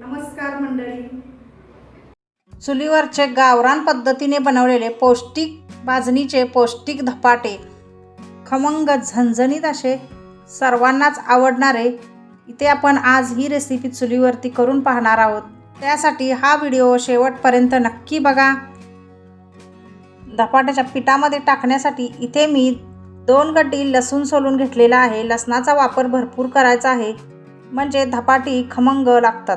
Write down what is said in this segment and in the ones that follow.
नमस्कार मंडळी. चुलीवरचे गावरान पद्धतीने बनवलेले पौष्टिक भाजणीचे पौष्टिक धपाटे खमंग झणझणीत असे सर्वांनाच आवडणारे इथे आपण आज ही रेसिपी चुलीवरती करून पाहणार आहोत. त्यासाठी हा व्हिडिओ शेवटपर्यंत नक्की बघा. धपाट्याच्या पिठामध्ये टाकण्यासाठी इथे मी दोन गड्डी लसूण सोलून घेतलेला आहे. लसणाचा वापर भरपूर करायचा आहे. म्हणजे धपाटी खमंग लागतात.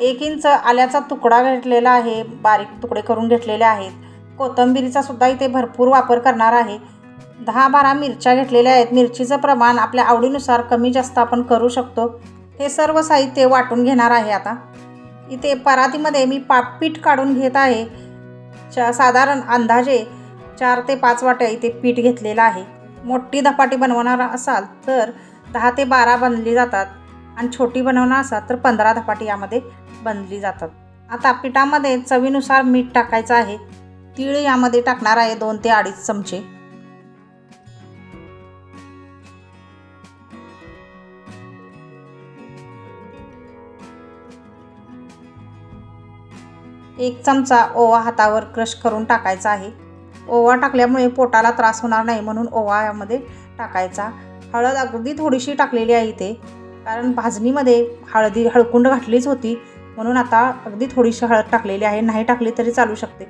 एक इंच आल्याचा तुकडा घेतलेला आहे बारीक तुकडे करून घेतलेले आहेत. कोथंबिरीचा सुद्धा इथे भरपूर वापर करणार आहे. दहा बारा मिरच्या घेतलेल्या आहेत. मिरचीचं प्रमाण आपल्या आवडीनुसार कमी जास्त आपण करू शकतो. हे सर्व साहित्य वाटून घेणार आहे आता. इथे परातीमध्ये मी पा पीठ काढून घेत आहे. चा साधारण अंदाजे चार ते पाच वाट्या इथे पीठ घेतलेलं आहे. मोठी धपाटी बनवणार असाल तर दहा ते बारा बनली जातात. आणि छोटी बनवणार असाल तर पंधरा धपाटी यामध्ये बनली जातात. आता पिठामध्ये चवीनुसार मीठ टाकायचं आहे. तीळ यामध्ये टाकणार आहे दोन ते अडीच चमचे. एक चमचा ओवा हातावर क्रश करून टाकायचा आहे. ओवा टाकल्यामुळे पोटाला त्रास होणार नाही म्हणून ओवा यामध्ये टाकायचा. हळद अगदी थोडीशी टाकलेली आहे इथे. कारण भाजणीमध्ये हळदी हळकुंड घातलीच होती. म्हणून आता अगदी थोडीशी हळद टाकलेली आहे. नाही टाकली तरी चालू शकते.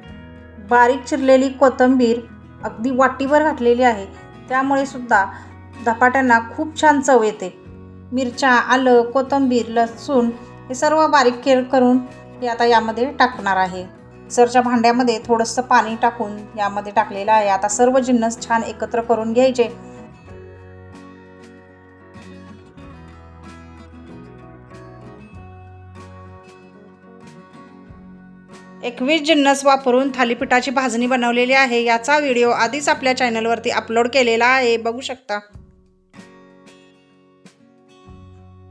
बारीक चिरलेली कोथिंबीर अगदी वाटीवर घातलेली आहे. त्यामुळे सुद्धा धपाट्यांना खूप छान चव येते. मिरच्या आलं कोथिंबीर लसूण हे सर्व बारीक केर करून हे आता यामध्ये टाकणार आहे. सरच्या भांड्यामध्ये थोडंसं पाणी टाकून यामध्ये टाकलेलं आहे. आता सर्व जिन्नस छान एकत्र करून घ्यायचे. एकवीस जिन्नस वापरून थालीपीठाची भाजणी बनवलेली आहे. याचा व्हिडिओ आधीच आपल्या चॅनलवरती अपलोड केलेला आहे. बघू शकता.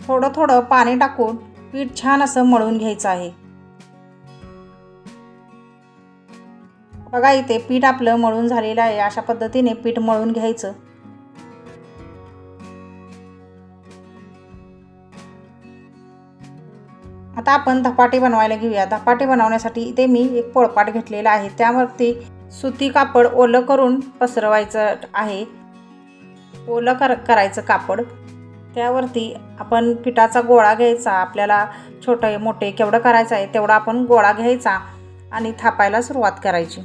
थोडं थोडं पाणी टाकून पीठ छान असं मळून घ्यायचं आहे. बघा इथे पीठ आपलं मळून झालेलं आहे. अशा पद्धतीने पीठ मळून घ्यायचं. आता आपण धपाटे बनवायला घेऊया. धपाटे बनवण्यासाठी इथे मी एक पोळपाट घेतलेला आहे. त्यावरती सुती कापड ओलं करून पसरवायचं आहे. ओलं कर करायचं कापड. त्यावरती आपण पिठाचा गोळा घ्यायचा. आपल्याला छोटे मोठे केवढं करायचं आहे तेवढा आपण गोळा घ्यायचा आणि थापायला सुरुवात करायची.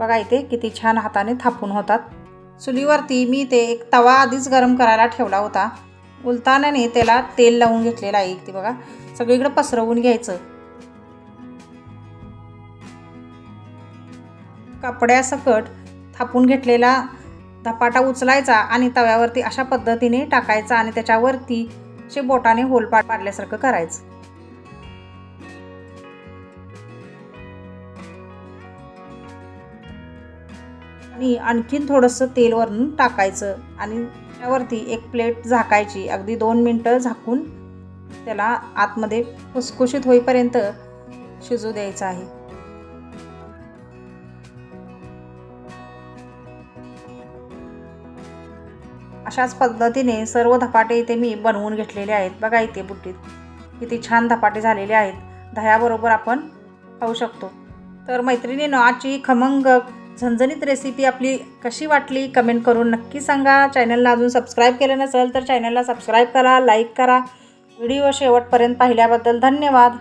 बघा इथे किती छान हाताने थापून होतात. चुलीवरती मी ते एक तवा आधीच गरम करायला ठेवला होता. उलतानाने त्याला तेल लावून घेतलेलं आहे ते बघा. सगळीकडे पसरवून घ्यायचं. कपड्यासकट थापून घेतलेला धपाटा उचलायचा आणि तव्यावरती अशा पद्धतीने टाकायचा आणि त्याच्यावरती असे बोटाने होलपा पाडल्यासारखं करायचं. आणि आणखीन थोडंसं तेल वरून टाकायचं आणि त्यावरती एक प्लेट झाकायची. अगदी दोन मिनटं झाकून त्याला आतमध्ये खुसखुशीत होईपर्यंत शिजू द्यायचं आहे. अशाच पद्धतीने सर्व धपाटे इथे मी बनवून घेतलेले आहेत. बघा इथे बुट्टीत किती छान धपाटे झालेले आहेत. दह्याबरोबर आपण खाऊ शकतो. तर मैत्रिणीनं आजची खमंग झणझणीत रेसिपी आपली कशी वाटली कमेंट करून नक्की सांगा. चॅनलला अजून सबस्क्राईब केलं नसेल तर चॅनलला सबस्क्राईब करा लाईक करा. व्हिडिओ शेवटपर्यंत पाहिल्याबद्दल धन्यवाद.